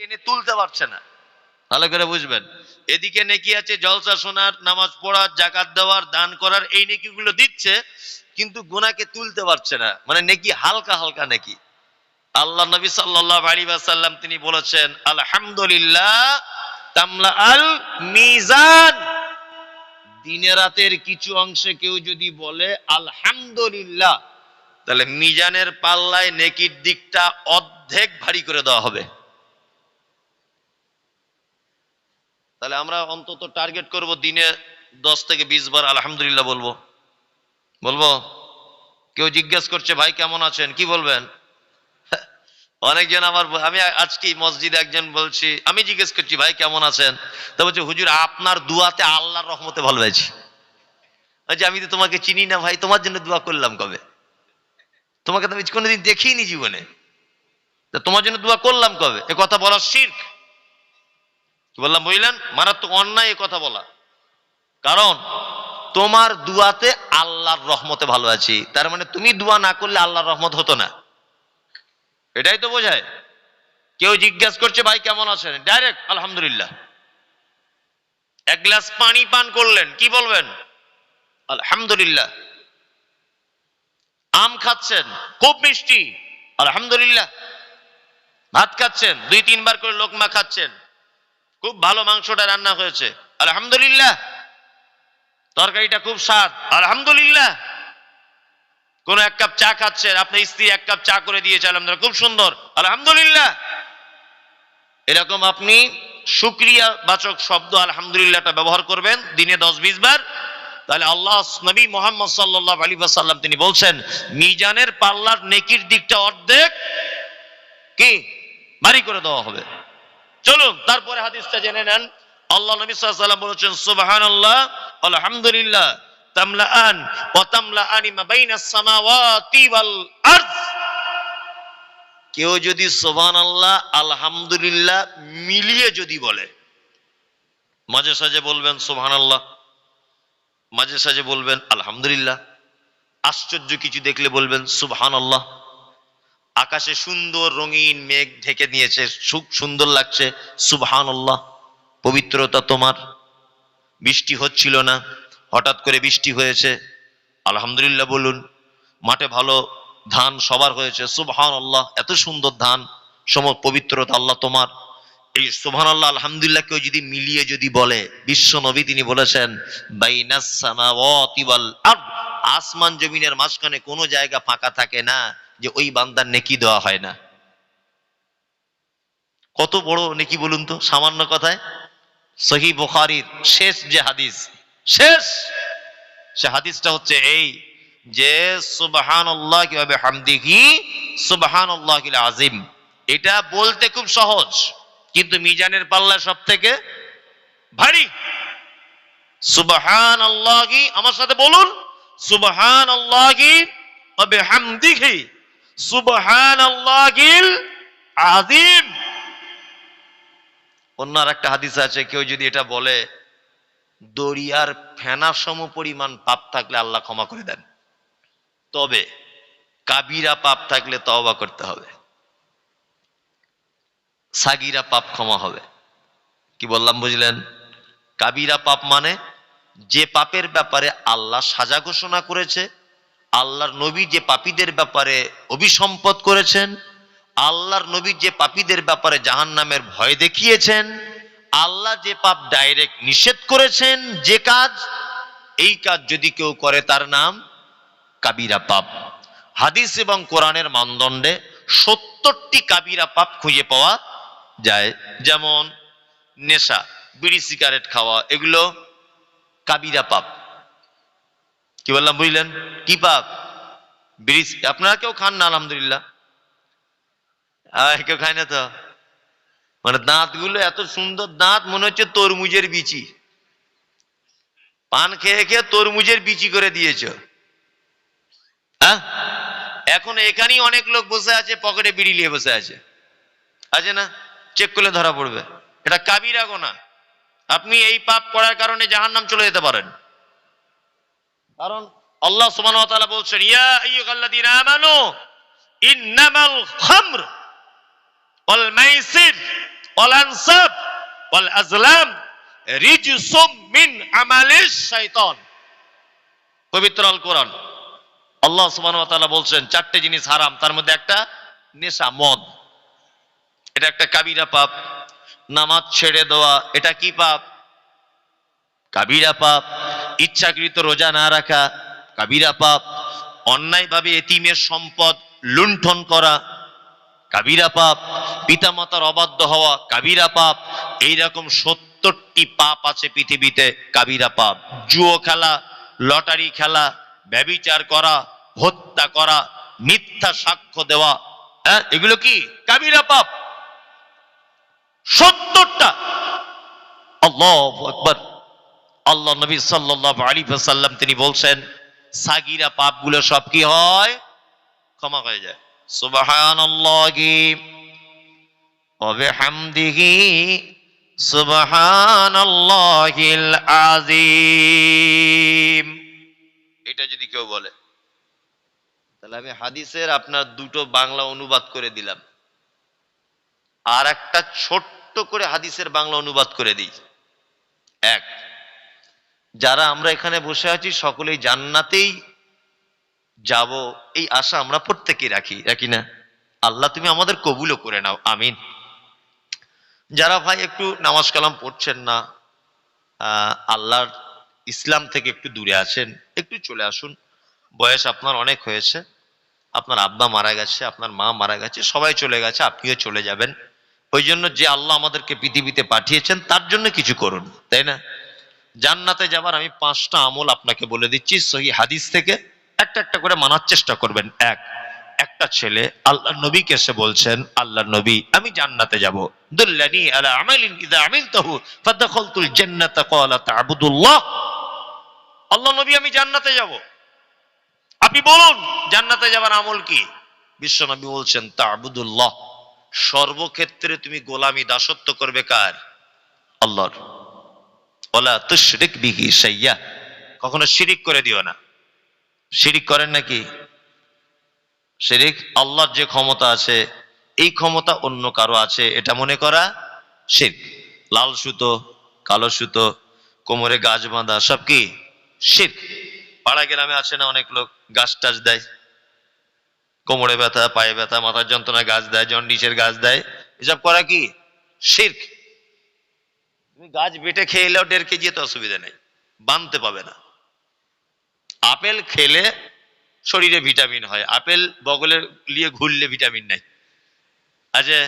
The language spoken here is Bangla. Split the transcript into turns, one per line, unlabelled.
টেনে তুলতে পারছে না। ভালো করে বুঝবেন। এদিকে নেকি আছে, জলসা শোনার, নামাজ পড়ার, জাকাত দেওয়ার, দান করার, এই নেকিগুলো দিচ্ছে, কিন্তু গুনাকে তুলতে পারছে না। মানে নেকি হালকা হালকা নেকি। আল্লাহ নবী সাল্লাল্লাহু আলাইহি ওয়াসাল্লাম তিনি বলেছেন, আলহামদুলিল্লাহ তামলা আল মিজান। দিনে রাতের কিছু অংশে কেউ যদি বলে, আলহামদুলিল্লাহ, তাহলে মিজানের পাল্লায় নেকির দিকটা অর্ধেক ভারী করে দেওয়া হবে। তাহলে আমরা অন্তত টার্গেট করব দিনে দশ থেকে বিশ বার আলহামদুলিল্লাহ বলব। বলব? কেউ জিজ্ঞেস করছে, ভাই, কেমন আছেন? কি বলবেন? অনেকজন আমার আমি আজকে মসজিদে একজন বলছি, আমি জিজ্ঞেস করছি, ভাই, কেমন আছেন? তা বলছে, হুজুর, আপনার দুয়াতে আল্লাহর রহমতে ভালো আছি। বলছে, আমি তো তোমাকে চিনি না ভাই, তোমার জন্য দোয়া করলাম কবে? তোমাকে তো আমি কোনোদিন দেখিনি জীবনে। তোমার জন্য দোয়া করলাম কবে? এ কথা বলা শির্ক। কি বললাম, বুঝলেন? মারাত্মক অন্যায় এ কথা বলা। কারণ, তোমার দুয়াতে আল্লাহর রহমতে ভালো আছি। তার মানে তুমি দুয়া না করলে আল্লাহর রহমত হতো না। এটাই তো বোঝায়। কেউ জিজ্ঞাসা করছে, ভাই, কেমন আছেন? ডাইরেক্ট আলহামদুলিল্লাহ। এক গ্লাস পানি পান করলেন। কি বলবেন? আলহামদুলিল্লাহ। আম খাচ্ছেন, খুব মিষ্টি। আলহামদুলিল্লাহ। ভাত খাচ্ছেন দুই তিনবার করে লোকমা খাচ্ছেন। খুব ভালো মাংসটা রান্না হয়েছে। আলহামদুলিল্লাহ। তরকারিটা খুব স্বাদ। আলহামদুলিল্লাহ। কোন এক কাপ চা খাচ্ছেন আপনার স্ত্রী এক কাপ চা করে দিয়েছে, আলহামদুলিল্লাহ, খুব সুন্দর। আলহামদুলিল্লাহ। এরকম আপনি সুক্রিয়া বাচক শব্দ আলহামদুলিল্লাহটা ব্যবহার করবেন, দিনে দশ, বিশ বার। তাহলে আল্লাহ নবী মোহাম্মদ সাল্লাহ আলী সাল্লাম তিনি বলছেন, মিজানের পাল্লার নেকির দিকটা অর্ধেক কি? ভারী করে দেওয়া হবে। চলুন, তারপরে হাদিসটা জেনে নেন। আল্লাহ নবী সাল্লাম বলেছেন সুবাহান আল্লাহ আলহামদুলিল্লাহ ওয়াল আরদ। কেউ যদি সুবহানাল্লাহ, আলহামদুলিল্লাহ মিলিয়ে যদি বলে, মাঝে সাঝে বলবেন, সুবহানাল্লাহ। মাঝে সাঝে বলবেন, আলহামদুলিল্লাহ। আশ্চর্য কিছু দেখলে বলবেন, সুবহানাল্লাহ। আকাশে সুন্দর রঙিন মেঘ ঢেকে নিয়েছে সুখ সুন্দর লাগছে। সুবহানাল্লাহ, পবিত্রতা তোমার। বৃষ্টি হচ্ছিল না, হঠাৎ করে বৃষ্টি হয়েছে। আলহামদুলিল্লাহ বলুন, মাঠে ভালো ধান সবার হয়েছে। সুবহান আল্লাহ এত সুন্দর ধান, সম পবিত্রতা আল্লাহ তোমার। এই সুবহান আল্লাহ আলহামদুলিল্লাহ কেউ যদি মিলিয়ে যদি বলে, বিশ্ব নবী তিনি বলেছেন, বাইনাস আসমান জমিনের মাঝখানে কোনো জায়গা ফাঁকা থাকে না। যে ওই বান্দার নেকি দেওয়া হয় না। কত বড় নেকি বলুন তো, সামান্য কথায়? সহি বুখারীর শেষ যে হাদিস, শেষ! সে হাদিসটা হচ্ছে এই যে সুবহান আল্লাহ কীভাবে হামদিহি সুবহান আল্লাহ আজিম এটা বলতে খুব সহজ, কিন্তু মিজানের পাল্লা সব থেকে ভারী। সুবহান আল্লাহ আমার সাথে বলুন সুবহান আল্লাহ হামদিহি সুবহান আল্লাহিল আজিম অন্য একটা হাদিস আছে, কেউ যদি এটা বলে দরিয়ার ফেনা পাপ থাকলে আল্লাহ ক্ষমা করে দেন। তবে কাবিরা পাপ থাকলে তওবা করতে হবে। সাগিরা পাপ ক্ষমা হবে। কি বললাম, বুঝলেন? কাবিরা পাপ মানে যে পাপের ব্যাপারে আল্লাহ সাজা ঘোষণা করেছে আল্লাহর নবী যে পাপীদের ব্যাপারে অভিসম্পদ করেছেন, আল্লাহর নবী যে পাপীদের ব্যাপারে জাহান নামের ভয় দেখিয়েছেন, আল্লাহ যে পাপ ডাইরেক্ট নিষেধ করেছেন যে কাজ, এই কাজ যদি কেউ করে তার নাম কাবিরা পাপ। হাদিস এবং কোরআনের মানদণ্ডে সত্তরটি কাবিরা পাপ খুঁজে পাওয়া যায়। যেমন নেশা, বিড়ি, সিগারেট খাওয়া, এগুলো কাবিরা পাপ। কি বললাম বুঝলেন? কি পাপ ব্রিজ। আপনারা কেউ খান না, আলহামদুলিল্লাহ। কেউ খায় না তো? মানে দাঁতগুলো এত সুন্দর দাঁত, মনে হচ্ছে তরমুজের বিচি। পান খেয়ে খেয়ে তরমুজের বিচি করে দিয়েছ। হ্যাঁ? এখন এখানেই অনেক লোক বসে আছে, পকেটে বিড়ি নিয়ে বসে আছে। আছে না? চেক করলে ধরা পড়বে। এটা কাবিরা গোনা। আপনি এই পাপ করার কারণে জাহান্নাম চলে যেতে পারেন। কারণ আল্লাহ সুবহানাহু ওয়া তাআলা বলছেন, ইয়া আইয়ুহাল্লাযীনা আমানু, ইন্নামাল খামর ওয়াল মাইসির ওয়াল আজলাম রিজসুম মিন আমালিশ পবিত্র আল কোরআন। আল্লাহ সুবহানাহু ওয়া তাআলা বলছেন, চারটে জিনিস হারাম, তার মধ্যে একটা নেশা, মদ। এটা একটা কাবিরা পাপ। নামাজ ছেড়ে দেওয়া, এটা কি পাপ? কাবিরা পাপ। ইচ্ছাকৃত রোজা না রাখা, কাবিরা পাপ, অন্যায়ভাবে এতিমের সম্পদ লুণ্ঠন করা, কাবিরা পাপ, পিতামাতার অবাধ্য হওয়া, কাবিরা পাপ, এইরকম সত্তরটি পাপ আছে পৃথিবীতে, কাবিরা পাপ। জুয়ো খেলা, লটারি খেলা, ব্যবিচার করা, হত্যা করা, মিথ্যা সাক্ষ্য দেওয়া হ্যাঁ এগুলো কি? কাবিরা পাপ। সত্তরটা। আল্লাহ আকবার। আল্লাহ নবী সাল্লাল্লাহু আলাইহি ওয়াসাল্লাম তিনি বলছেন, সাগিরা পাপগুলো সব কি হয়? ক্ষমা হয়ে যায়। এটা যদি কেউ বলে, তাহলে আমি হাদিসের আপনার দুটো বাংলা অনুবাদ করে দিলাম। আর একটা ছোট্ট করে হাদিসের বাংলা অনুবাদ করে দিই। এক যারা আমরা এখানে বসে আছি, সকলেই জান্নাতেই যাব। এই আশা আমরা প্রত্যেকেই রাখি রাখি না? আল্লাহ তুমি আমাদের কবুলও করে নাও, আমিন। যারা ভাই একটু নামাজ কালাম পড়ছেন না আল্লাহর ইসলাম থেকে একটু দূরে আছেন, একটু চলে আসুন। বয়স আপনার অনেক হয়েছে, আপনার আব্বা মারা গেছে, আপনার মা মারা গেছে, সবাই চলে গেছে, আপনিও চলে যাবেন। ওই জন্য যে আল্লাহ আমাদেরকে পৃথিবীতে পাঠিয়েছেন, তার জন্য কিছু করুন, তাই না? জান্নাতে যাবার আমি পাঁচটা আমল আপনাকে বলে দিচ্ছি, সহি হাদিস থেকে একটা একটা করে মানার চেষ্টা করবেন। এক, একটা ছেলে আল্লাহ নবীকে এসে বলছেন আল্লাহ নবী, আমি জান্নাতে যাব। দুল্লানি আলা ফাদাখালতুল ক্বালা তা'বুদুল্লাহ। আল্লাহ নবী, আমি জান্নাতে যাব। আপনি বলুন, জান্নাতে যাবার আমল কি? বিশ্ব নবী বলছেন, তা'বুদুল্লাহ। সর্বক্ষেত্রে তুমি গোলামি দাসত্ব করবে কার? আল্লাহর। ওলা তুশরিক বিহি সাইয়া কখনো শিরিক করে দিও না। শিরিক করেন নাকি? শিরিক আল্লাহর যে ক্ষমতা আছে, এই ক্ষমতা অন্য কারও আছে, এটা মনে করা শির্ক। লাল সুতো, কালো সুতো, কোমরে গাছ বাঁধা, সব কি? শির্ক। পাড়া গ্রামে আছে না অনেক লোক, গাছ টাছ দেয়। কোমরে ব্যথা, পায়ে ব্যথা, মাথার যন্ত্রণা গাছ দেয়, জন্ডিসের গাছ দেয়। এসব করা কি? শির্ক। তুমি গাছ বেটে খেয়ে এলেও দেড় কেজি তো অসুবিধা নেই, বানতে পাবে না। আপেল খেলে শরীরে ভিটামিন হয়, আপেল বগলে নিয়ে ঘুরলে ভিটামিন নাই। আচ্ছা